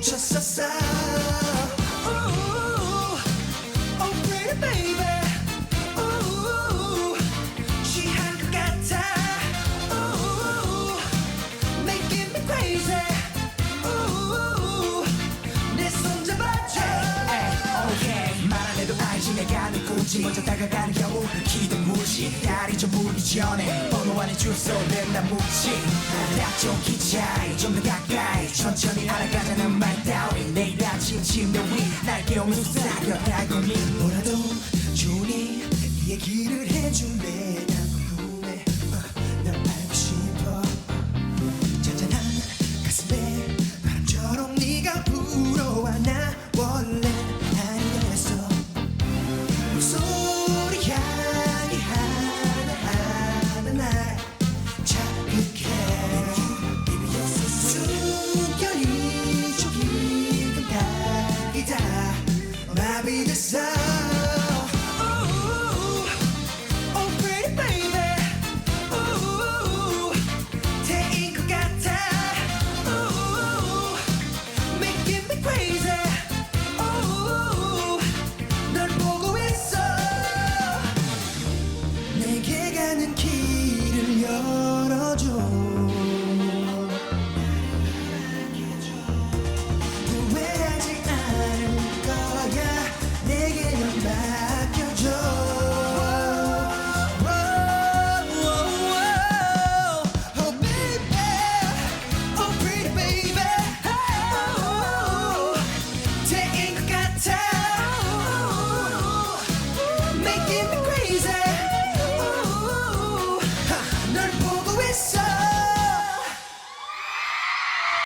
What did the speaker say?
just a sign. 누구지 먼저 다가가는 경우 무지 다리 좀 물기 전에 번호 안에 주소를 나 묻지 딱좀 기차이 좀더 가까이 천천히 알아가자는 말 따위 내일 아침 침대 위날 깨우면서 사겨 달고니 뭐